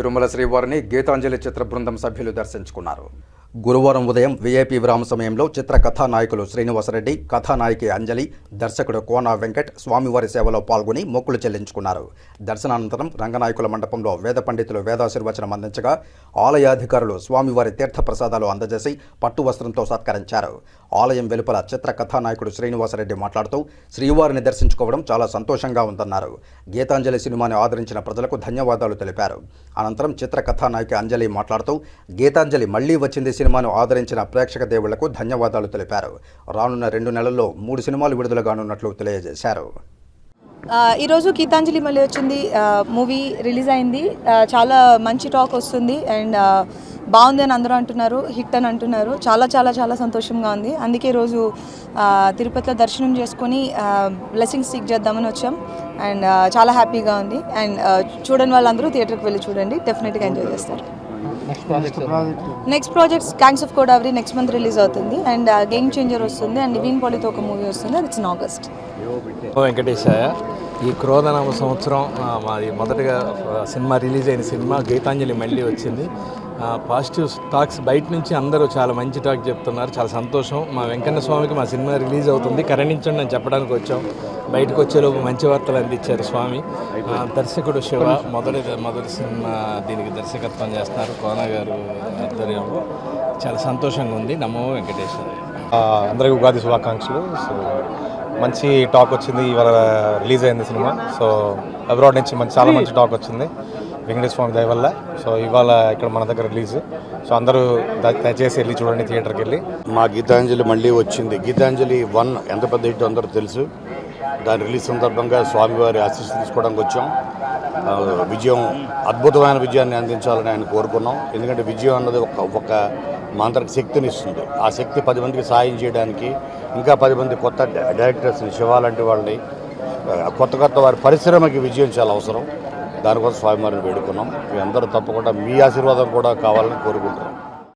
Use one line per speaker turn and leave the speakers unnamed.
తిరుమల శ్రీవారిని గీతాంజలి చిత్ర బృందం సభ్యులు దర్శించుకున్నారు. గురువారం ఉదయం వీఐపీ విరామ సమయంలో చిత్ర కథానాయకులు శ్రీనివాసరెడ్డి కథానాయకి అంజలి దర్శకుడు కోన వెంకట్ స్వామివారి సేవలో పాల్గొని మొక్కులు చెల్లించుకున్నారు. దర్శనానంతరం రంగనాయకుల మండపంలో వేద పండితులు వేదాశీర్వచనం అందించగా ఆలయాధికారులు స్వామివారి తీర్థ ప్రసాదాలు అందజేసి పట్టు వస్త్రంతో సత్కరించారు. ఆలయం వెలుపల చిత్ర కథానాయకుడు శ్రీనివాసరెడ్డి మాట్లాడుతూ శ్రీవారిని దర్శించుకోవడం చాలా సంతోషంగా ఉందన్నారు. గీతాంజలి సినిమాని ఆదరించిన ప్రజలకు ధన్యవాదాలు తెలిపారు. అనంతరం చిత్ర కథానాయకి అంజలి మాట్లాడుతూ గీతాంజలి మళ్ళీ వచ్చింది సినిమాను ఆదరించిన ప్రేక్షక దేవుళ్ళకు ధన్యవాదాలు తెలిపారు. రానున్న రెండు నెలల్లో మూడు సినిమాలు విడుదల కానున్నట్లు తెలియజేశారు.
ఈరోజు గీతాంజలి మళ్ళీ వచ్చింది. మూవీ రిలీజ్ అయింది. చాలా మంచి టాక్ వస్తుంది. అండ్ బాగుంది అని అందరూ అంటున్నారు. హిట్ అని అంటున్నారు. చాలా చాలా చాలా సంతోషంగా ఉంది. అందుకే ఈరోజు తిరుపతిలో దర్శనం చేసుకొని బ్లెస్సింగ్ సీక్ చేద్దామని వచ్చాం. అండ్ చాలా హ్యాపీగా ఉంది. అండ్ చూడని వాళ్ళందరూ థియేటర్కి వెళ్ళి చూడండి. డెఫినెట్గా ఎంజాయ్ చేస్తారు. Next projects gangs of Godavari next month release అవుతుంది. అండ్ గేమ్ చేంజర్ వస్తుంది. అండ్ నివీన్ పాలితో ఒక మూవీ వస్తుంది. అది ఇట్స్ ఇన్ ఆగస్ట్
ఓ వెంకటేశాయ ఈ క్రోధనామ సంవత్సరం మాది మొదటగా సినిమా రిలీజ్ అయిన సినిమా గీతాంజలి మళ్ళీ వచ్చింది. ఆ, పాజిటివ్ టాక్స్ బయట నుంచి అందరూ చాలా మంచి టాక్ చెప్తున్నారు. చాలా సంతోషం. మా వెంకన్న స్వామికి మా సినిమా రిలీజ్ అవుతుంది. కరణించండి అని చెప్పడానికి వచ్చాం. బయటకు వచ్చేలోపు మంచి వార్తలు అందించారు స్వామి. ఆ, దర్శకుడు శివ మొదటి మొదటి సినిమా దీనికి దర్శకత్వం చేస్తున్నారు. కోన గారు ఆధ్వర్యంలో. చాలా సంతోషంగా ఉంది. నమో వెంకటేశ్వర
అందరికీ ఉగాది శుభాకాంక్షలు. సో మంచి టాక్ వచ్చింది ఇవాళ రిలీజ్ అయింది సినిమా. సో అబ్రాడ్ నుంచి మంచి చాలా మంచి టాక్ వచ్చింది. వెంకటేశ్వర స్వామి దయ వల్ల. సో ఇవాళ ఇక్కడ మన దగ్గర రిలీజ్. సో అందరూ దయచేసి వెళ్ళి చూడండి థియేటర్కి వెళ్ళి.
మా గీతాంజలి మళ్ళీ వచ్చింది. గీతాంజలి వన్ ఎంత పెద్ద హిట్ అందరూ తెలుసు. దాని రిలీజ్ సందర్భంగా స్వామివారి ఆశీస్సు తీసుకోవడానికి వచ్చాం. విజయం అద్భుతమైన విజయాన్ని అందించాలని ఆయన కోరుకున్నాం. ఎందుకంటే విజయం అన్నది ఒక ఒక మాంత్రిక శక్తిని ఇస్తుంది. ఆ శక్తి పది మందికి సాయం చేయడానికి ఇంకా పది మంది కొత్త డైరెక్టర్స్ని శివ లాంటి వాళ్ళని కొత్త కొత్త వారి పరిశ్రమకి విజయం చాలా అవసరం. దానికోసం స్వామివారిని వేడుకున్నాం. మీ అందరూ తప్పకుండా మీ ఆశీర్వాదం కూడా కావాలని కోరుకుంటున్నాం.